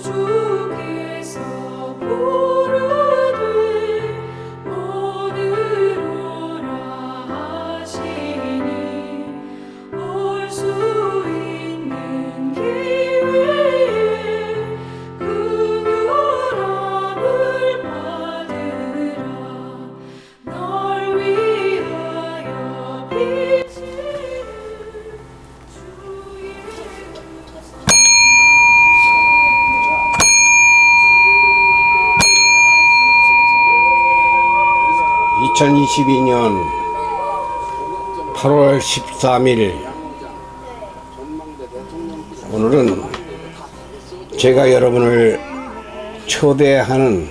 주께서 부 2022년 8월 13일 오늘은 제가 여러분을 초대하는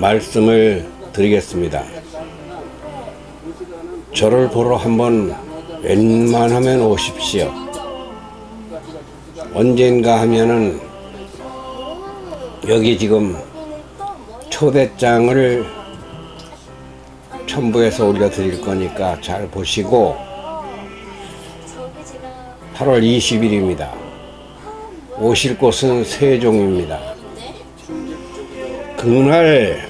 말씀을 드리겠습니다. 저를 보러 한번 웬만하면 오십시오. 언젠가 하면은 여기 지금 초대장을 첨부해서 올려드릴 거니까 잘 보시고 8월 20일입니다. 오실 곳은 세종입니다. 그날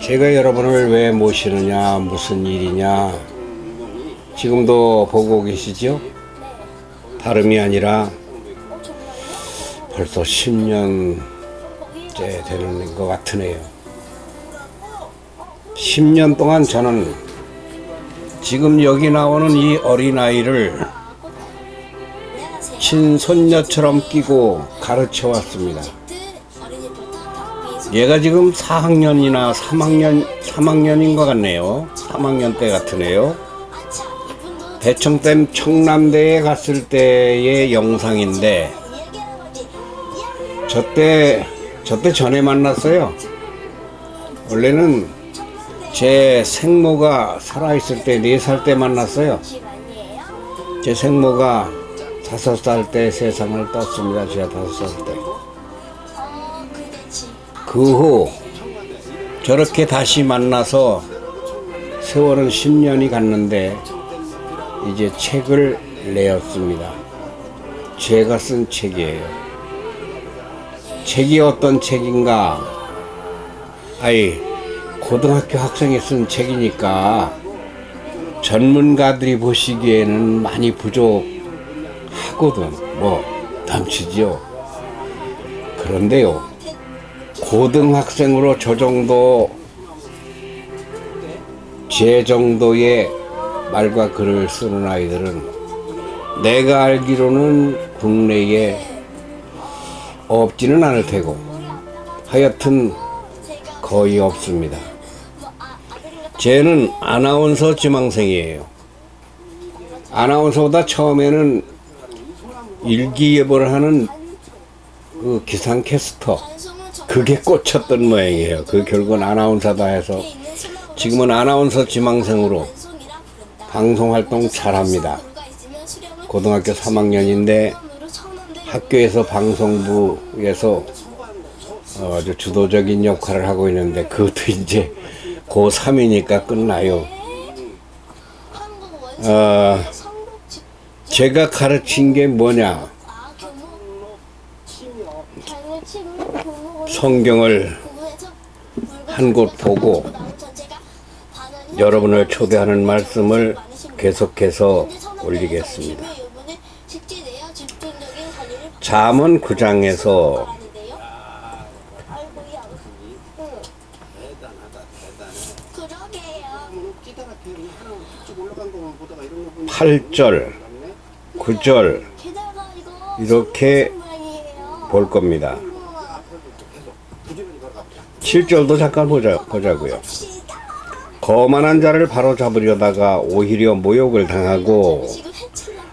제가 여러분을 왜 모시느냐, 무슨 일이냐, 지금도 보고 계시죠? 다름이 아니라 벌써 10년째 되는 것 같으네요. 10년 동안 저는 지금 여기 나오는 이 어린아이를 친손녀처럼 끼고 가르쳐 왔습니다. 얘가 지금 4학년이나 3학년, 3학년인 것 같네요. 3학년 때 같으네요. 대청댐 청남대에 갔을 때의 영상인데, 저때, 저때 전에 만났어요. 원래는 제 생모가 살아있을 때, 네 살 때 만났어요. 제 생모가 다섯 살 때 세상을 떴습니다. 제가 다섯 살 때. 그 후 저렇게 다시 만나서 세월은 10년이 갔는데 이제 책을 내었습니다. 제가 쓴 책이에요. 책이 어떤 책인가? 아이, 고등학교 학생이 쓴 책이니까 전문가들이 보시기에는 많이 부족하거든. 뭐, 넘치지요. 그런데요, 고등학생으로 저 정도, 제 정도의 말과 글을 쓰는 아이들은 내가 알기로는 국내에 없지는 않을 테고, 하여튼 거의 없습니다. 쟤는 아나운서 지망생이에요. 아나운서보다 처음에는 일기예보를 하는 그 기상캐스터 그게 꽂혔던 모양이에요. 그 결국은 아나운서다 해서 지금은 아나운서 지망생으로 방송 활동 잘합니다. 고등학교 3학년인데 학교에서 방송부에서 어, 아주 주도적인 역할을 하고 있는데 그것도 이제 고3이니까 끝나요. 어, 제가 가르친 게 뭐냐? 성경을 한 곳 보고 여러분을 초대하는 말씀을 계속해서 올리겠습니다. 잠언 9장에서 그러게요. 8절, 9절 게다가 이거 이렇게. 볼 겁니다. 7절도 잠깐 보자, 보자고요. 거만한 자를 바로 잡으려다가 오히려 모욕을 당하고 지금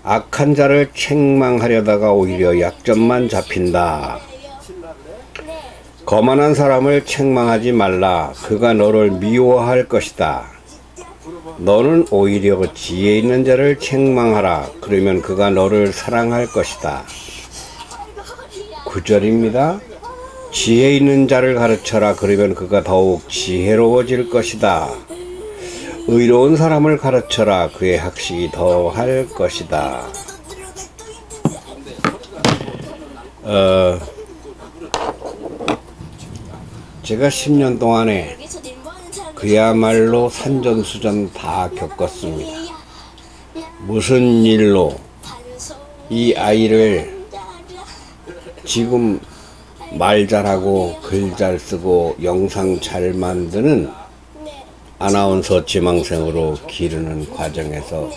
악한 자를 책망하려다가 오히려 약점만 잡힌다. 네. 거만한 사람을 책망하지 말라. 그가 너를 미워할 것이다. 너는 오히려 지혜 있는 자를 책망하라. 그러면 그가 너를 사랑할 것이다. 구절입니다 지혜 있는 자를 가르쳐라. 그러면 그가 더욱 지혜로워질 것이다. 의로운 사람을 가르쳐라. 그의 학식이 더할 것이다. 어, 제가 10년 동안에 그야말로 산전수전 다 겪었습니다. 무슨 일로 이 아이를 지금 말 잘하고 글 잘 쓰고 영상 잘 만드는 네. 아나운서 지망생으로 기르는 과정에서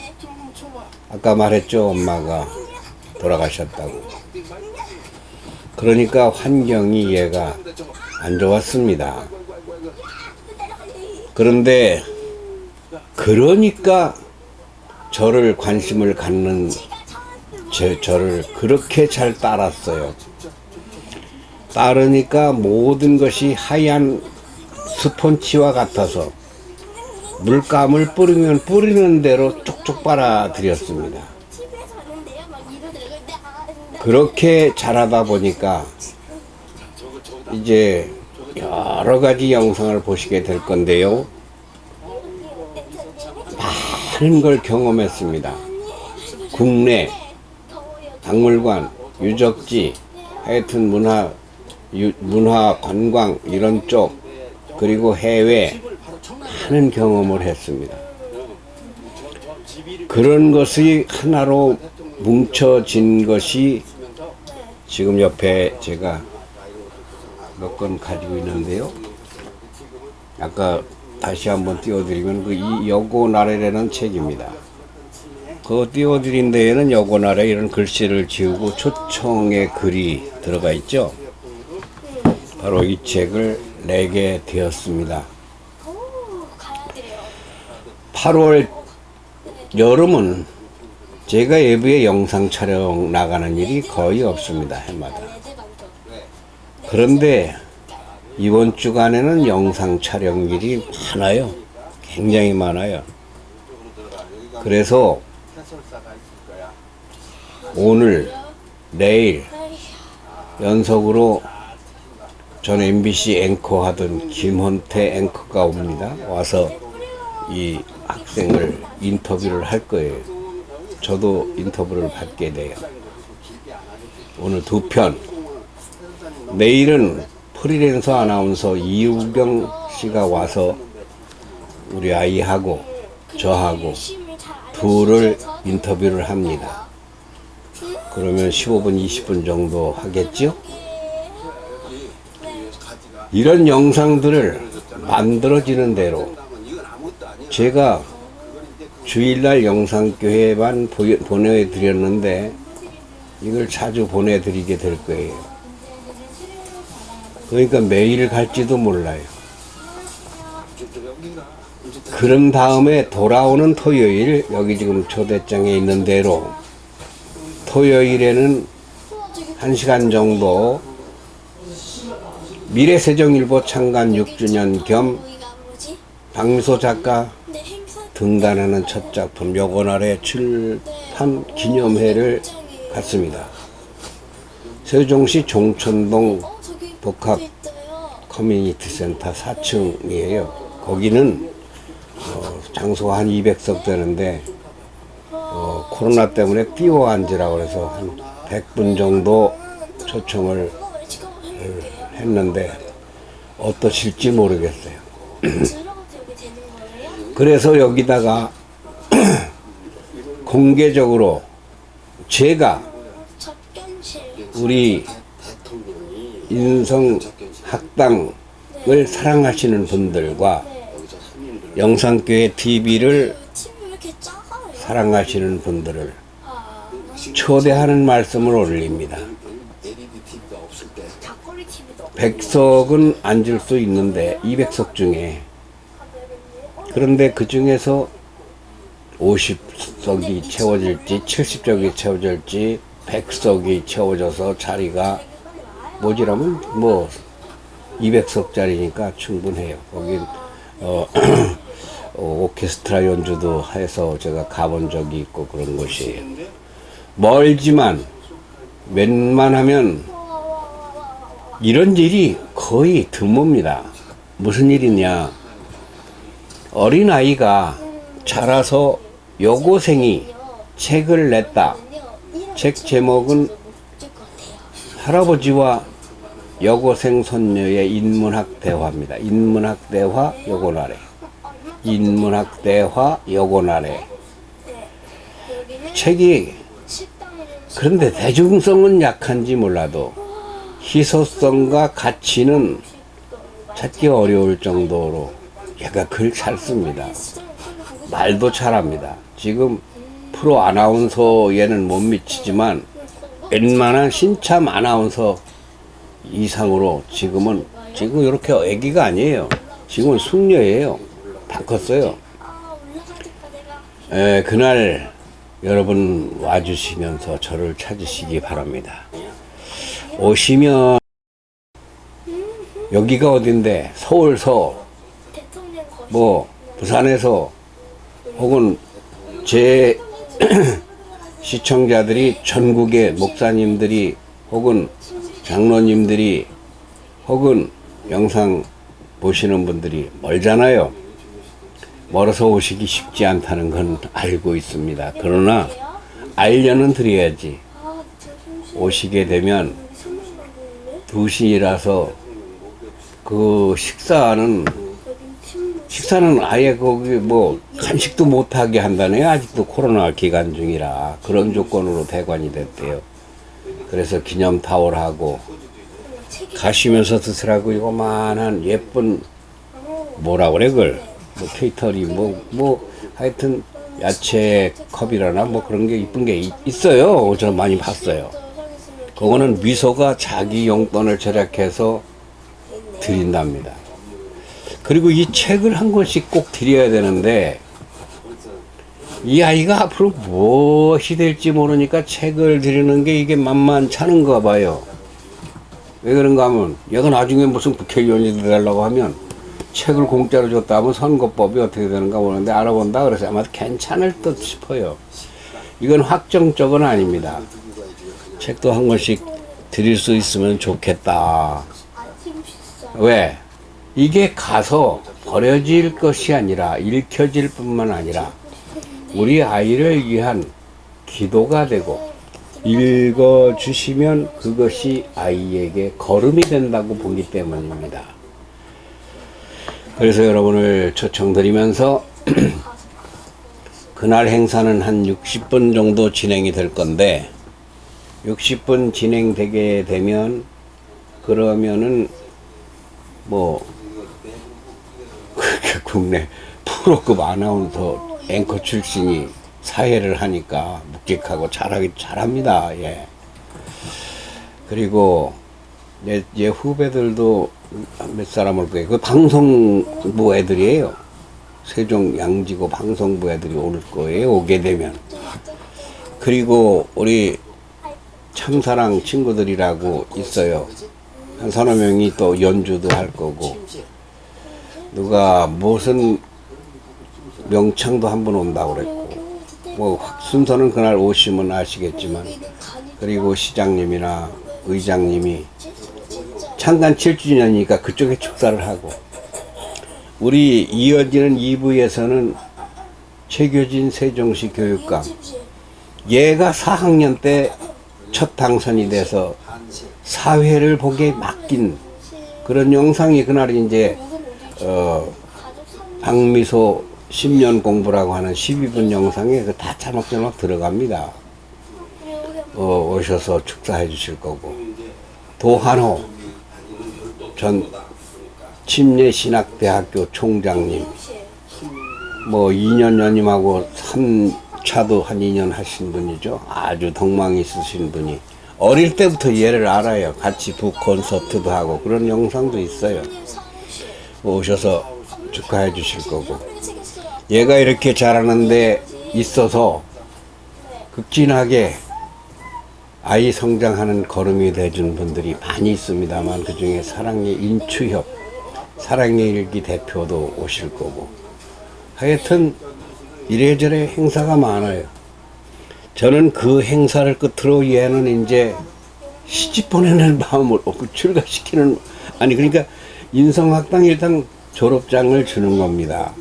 아까 말했죠 엄마가 돌아가셨다고 그러니까 환경이 얘가 안 좋았습니다 그런데 그러니까 저를 관심을 갖는 제, 저를 그렇게 잘 따랐어요 따르니까 모든 것이 하얀 스폰치와 같아서 물감을 뿌리면 뿌리는 대로 쪽쪽 빨아들였습니다. 그렇게 자라다 보니까 이제 여러 가지 영상을 보시게 될 건데요. 많은 걸 경험했습니다. 국내, 박물관, 유적지, 하여튼 문화, 유- 문화 관광 이런 쪽 그리고 해외 많은 경험을 했습니다. 그런 것이 하나로 뭉쳐진 것이 지금 옆에 제가 몇 건 가지고 있는데요. 아까 다시 한번 띄워드리면 그 이 여고나래라는 책입니다. 그 띄워드린 데에는 여고나래 이런 글씨를 지우고 초청의 글이 들어가 있죠. 바로 이 책을 내게 되었습니다. 오, 가야 돼요. 8월 여름은 제가 예부에 영상 촬영 나가는 일이 거의 없습니다 해마다. 그런데 이번 주간에는 영상 촬영 일이 많아요 굉장히 많아요 그래서 오늘 내일 연속으로 전 MBC 앵커 하던 김헌태 앵커가 옵니다 와서 이 학생을 인터뷰를 할 거예요. 저도 인터뷰를 받게 돼요. 오늘 두 편. 내일은 프리랜서 아나운서 이우경 씨가 와서 우리 아이하고 저하고 둘을 인터뷰를 합니다. 그러면 15분, 20분 정도 하겠죠? 이런 영상들을 만들어지는 대로 제가 주일날 영상교회만 보내드렸는데 이걸 자주 보내드리게 될 거예요. 그러니까 매일 갈지도 몰라요. 그런 다음에 돌아오는 토요일 여기 지금 초대장에 있는 대로 토요일에는 한 시간 정도 미래세종일보 창간 6주년 겸? 박미소 작가 등단하는 첫 작품 여고날의 출판 기념회를 갖습니다. 세종시 종천동 복합. 커뮤니티 센터 4층이에요. 거기는 어, 장소가 한 200석 되는데 어, 코로나 때문에 띄워 앉으라고 그래서 한 100분 정도 초청을 했는데 어떠실지 모르겠어요. 그래서 여기다가 공개적으로 제가. 우리 인성 학당을 사랑하시는 분들과 영상교회 TV를? 사랑하시는 분들을 아, 초대하는 말씀을 올립니다. 100석은 앉을 수 있는데 200석 중에. 그런데 그 중에서 50석이 채워질지 70석이 채워질지 100석이 채워져서 자리가 모자라면 뭐 200석짜리니까 충분해요. 거긴 어, 어, 오케스트라 연주도 해서 제가 가본 적이 있고 그런 곳이에요. 멀지만 웬만하면 이런 일이 거의 드뭅니다. 무슨 일이냐? 어린 아이가 자라서 여고생이 책을 냈다. 책 제목은 할아버지와 여고생 손녀의 인문학 대화입니다. 인문학 대화 여고나래. 인문학 대화. 네. 여기는 책이 그런데 대중성은 약한지 몰라도 희소성과 가치는 찾기 어려울 정도로 얘가 글 잘 씁니다. 말도 잘합니다. 지금 프로 아나운서에는 못 미치지만 웬만한 신참 아나운서 이상으로 지금은 지금 이렇게 애기가 아니에요. 지금은 숙녀예요. 다 컸어요. 에, 그날 여러분 와주시면서 저를 찾으시기 바랍니다. 오시면 여기가 어딘데 서울서 뭐 부산에서 혹은 제 시청자들이 전국의 목사님들이 혹은 장로님들이 혹은 영상 보시는 분들이 멀잖아요. 멀어서 오시기 쉽지 않다는 건 알고 있습니다. 그러나 알려는 드려야지. 오시게 되면 선물 먹을래? 2시라서 그 식사는 식사는 아예 거기 뭐 간식도 못하게 한다네요. 아직도 코로나 기간 중이라 그런 조건으로 대관이 됐대요. 그래서 기념 타월하고 가시면서 드시라고 이거만한 예쁜 뭐라 그래 그걸 뭐 케이터리 뭐뭐 하여튼 야채 컵이라나 뭐 그런 게 이쁜 게 이- 있어요. 저 많이 봤어요. 그거는 미소가 자기 용돈을 절약해서 드린답니다. 그리고 이 책을 한 권씩 꼭 드려야 되는데 이 아이가 앞으로 무엇이 될지 모르니까 책을 드리는 게 이게 만만찮은가 봐요. 왜 그런가 하면 얘가 나중에 무슨 국회의원이 되려고 하면 책을 공짜로 줬다 하면 선거법이 어떻게 되는가 보는데 알아본다 그래서 아마 괜찮을 듯 싶어요. 이건 확정적은 아닙니다. 책도 한 권씩 드릴 수 있으면 좋겠다. 식사 왜? 이게 가서 버려질 것이 아니라 읽혀질 뿐만 아니라 우리 아이를 위한 기도가 되고 읽어 주시면 그것이 아이에게 걸음이 된다고 보기 때문입니다. 그래서 여러분을 초청드리면서 그날 행사는 한 60분 정도 진행이 될 건데 60분 진행되게 되면 그러면은 뭐 국내 프로급 아나운서 앵커 출신이 사회를 하니까 묵직하고 잘하기 잘합니다. 예. 그리고 내, 내 후배들도 몇 사람 올 거예요. 그 방송부 애들이에요. 세종 양지고 방송부 애들이 올 거예요. 오게 되면. 그리고 우리 참사랑 친구들이라고 있어요. 한 서너 명이 또 연주도 할 거고. 누가 무슨 명창도 한 번 온다고 그랬고. 뭐 순서는 그날 오시면 아시겠지만. 그리고 시장님이나 의장님이 창간 7주년이니까 그쪽에 축사를 하고 우리 이어지는 2부에서는 최교진 세종시 교육감 얘가 4학년 때 첫 당선이 돼서 사회를 보게 맡긴 그런 영상이 그날 이제 어 박미소 10년 공부라고 하는 12분 영상에 그다 자막자막 들어갑니다. 어, 오셔서 축사해 주실 거고 도한호 전 침례신학대학교 총장님 뭐 2년 연임하고 3차도 한 2년 하신 분이죠. 아주 덕망 있으신 분이 어릴 때부터 얘를 알아요. 같이 북 콘서트도 하고 그런 영상도 있어요. 오셔서 축하해 주실 거고 얘가 이렇게 잘하는데 있어서 극진하게 아이 성장하는 걸음이 돼준 분들이 많이 있습니다만 그 중에 사랑의 인추협, 사랑의 일기 대표도 오실 거고 하여튼 이래저래 행사가 많아요. 저는 그 행사를 끝으로 얘는 이제 시집 보내는 없고 출가시키는 아니 그러니까 인성학당 일당 졸업장을 주는 겁니다.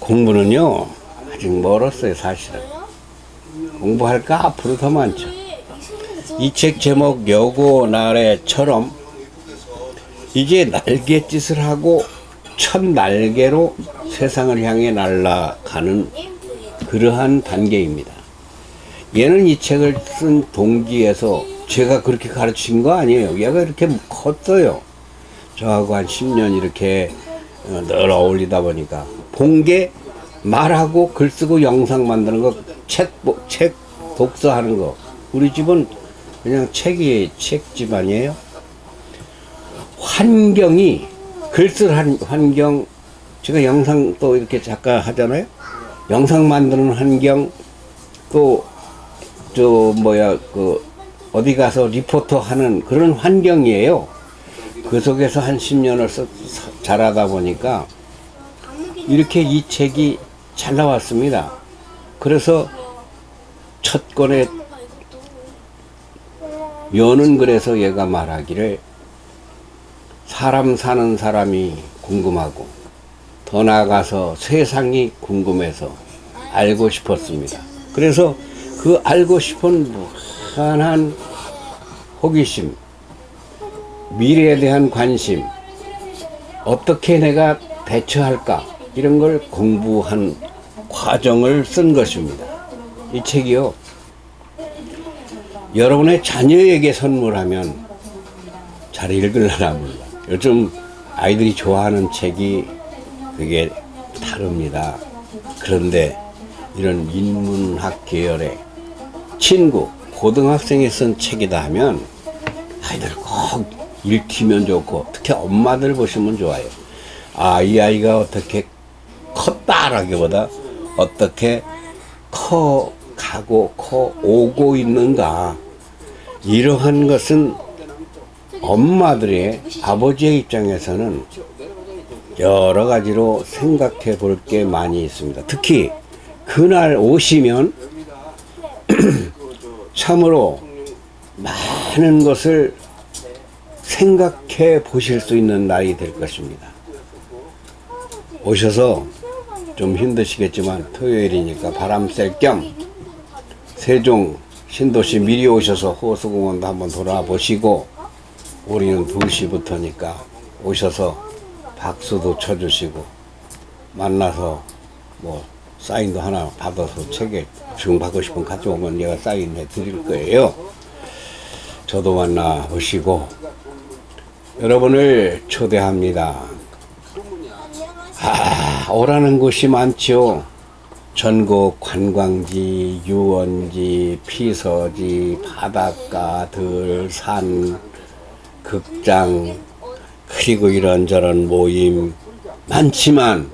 공부는요 아직 멀었어요 사실은 공부할까 앞으로 더 많죠. 이 책 제목 여고 나래처럼 이제 날갯짓을 하고 첫 날개로 세상을 향해 날아가는 그러한 단계입니다. 얘는 이 책을 쓴 동기에서 제가 그렇게 가르친 거 아니에요. 얘가 이렇게 컸어요. 저하고 한 10년 이렇게 어, 늘 어울리다 보니까 본 게 말하고 글 쓰고 영상 만드는 거, 책, 뭐, 책 독서하는 거. 우리 집은 그냥 책이 책 집안이에요. 환경이 글쓸 한 환경 제가 영상 또 이렇게 작가 하잖아요. 영상 만드는 환경 또 저 뭐야 그 어디 가서 리포터 하는 그런 환경이에요. 그 속에서 한 10년을 써, 사- 자라다 보니까 이렇게 이 책이 잘 나왔습니다. 그래서 첫 권에 여는 글에서 얘가 말하기를 사람 사는 사람이 궁금하고 더 나아가서 세상이 궁금해서 알고 싶었습니다. 그래서 그 알고 싶은 무한한 호기심, 미래에 대한 관심, 어떻게 내가 대처할까 이런 걸 공부한 과정을 쓴 것입니다. 이 책이요. 여러분의 자녀에게 선물하면 잘 읽을라나 몰라. 요즘 아이들이 좋아하는 책이 그게 다릅니다. 그런데 이런 인문학 계열의 친구, 고등학생이 쓴 책이다 하면 아이들 꼭 읽히면 좋고 특히 엄마들 보시면 좋아요. 아, 이 아이가 어떻게 컸다라기보다 어떻게 커 가고 커 오고 있는가. 이러한 것은 엄마들의 아버지의 입장에서는 여러 가지로 생각해 볼 게 많이 있습니다. 특히 그날 오시면 참으로 많은 것을 생각해 보실 수 있는 날이 될 것입니다. 오셔서 좀 힘드시겠지만 토요일이니까 바람 쐴 겸 세종 신도시 미리 오셔서 호수공원도 한번 돌아보시고 우리는 2시부터니까 오셔서 박수도 쳐주시고 만나서 뭐 사인도 하나 받아서 책에 지금 받고 싶으면 가져오면 내가 사인해 드릴 거예요. 저도 만나 보시고 여러분을 초대합니다. 아, 오라는 곳이 많죠. 전국 관광지, 유원지, 피서지, 바닷가, 들, 산, 극장, 그리고 이런저런 모임 많지만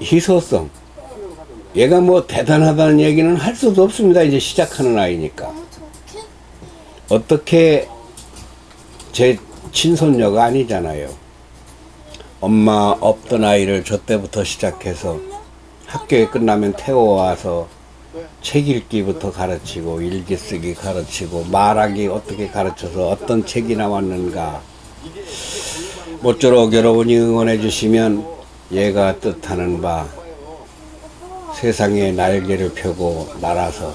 희소성 얘가 뭐 대단하다는 얘기는 할 수도 없습니다. 이제 시작하는 아이니까 어떻게 제 친손녀가 아니잖아요. 엄마 없던 아이를 저 때부터 시작해서 학교에 끝나면 태워와서 책 읽기부터 가르치고 일기 쓰기 가르치고 말하기 어떻게 가르쳐서 어떤 책이 나왔는가 모쪼록 여러분이 응원해 주시면 얘가 뜻하는 바 세상에 날개를 펴고 날아서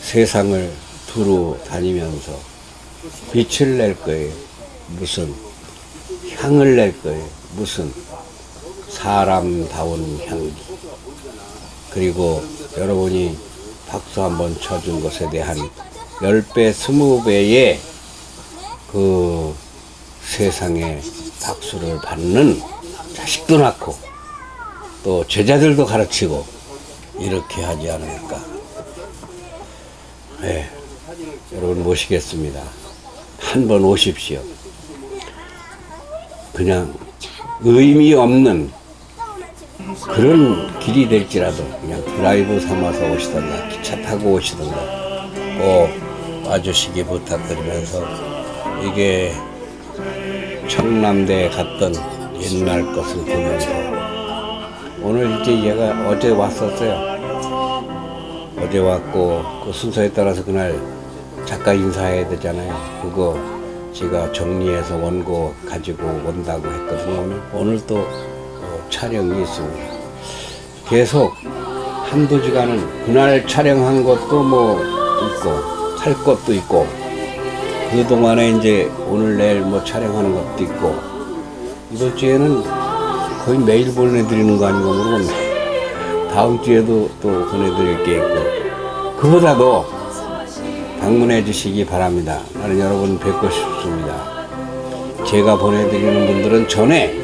세상을 두루 다니면서 빛을 낼 거예요. 무슨 향을 낼 거예요. 무슨 사람다운 향기. 그리고 여러분이 박수 한번 쳐준 것에 대한 10배, 20배의 그 세상에 박수를 받는 자식도 낳고 또 제자들도 가르치고 이렇게 하지 않을까. 네, 여러분 모시겠습니다. 한 번 오십시오. 그냥 의미 없는 그런 길이 될지라도 그냥 드라이브 삼아서 오시던가 기차 타고 오시던가 꼭 와주시기 부탁드리면서 이게 청남대에 갔던 옛날 것을 보면서 오늘 이제 얘가 어제 왔었어요. 어제 왔고 그 순서에 따라서 그날 작가 인사해야 되잖아요. 그거 제가 정리해서 원고 가지고 온다고 했거든요. 오늘, 오늘 또 어, 촬영이 있습니다. 계속 한두 시간은 그날 촬영한 것도 뭐 있고 살 것도 있고 그 동안에 이제 오늘 내일 뭐 촬영하는 것도 있고 이번 주에는 거의 매일 보내드리는 거 아닌가 모르겠네. 다음 주에도 또 보내드릴 게 있고 그보다도 방문해 주시기 바랍니다. 나는 여러분 뵙고 싶습니다. 제가 보내드리는 분들은 전에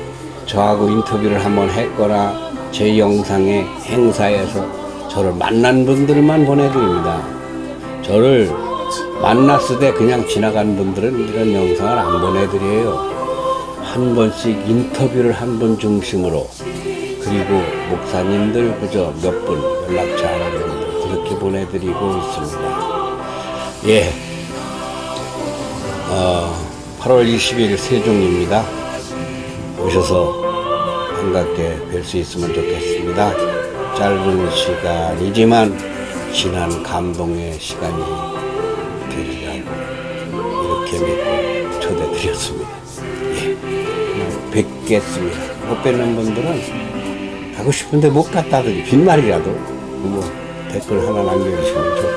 저하고 인터뷰를 한번 했거나 제 영상에 행사에서 저를 만난 분들만 보내드립니다. 저를 만났을 때 그냥 지나간 분들은 이런 영상을 안 보내드려요. 한 번씩 인터뷰를 한 번 중심으로 그리고 목사님들 그저 몇 분 연락처 정도 그렇게 보내드리고 있습니다. 예. 어, 8월 20일 세종입니다. 오셔서 반갑게 뵐 수 있으면 좋겠습니다. 짧은 시간이지만 지난 감동의 시간이 되리라고 이렇게 믿고 초대드렸습니다. 예. 뵙겠습니다. 못 뵙는 분들은 가고 싶은데 못 갔다든지 빈말이라도 뭐 댓글 하나 남겨주시면 좋고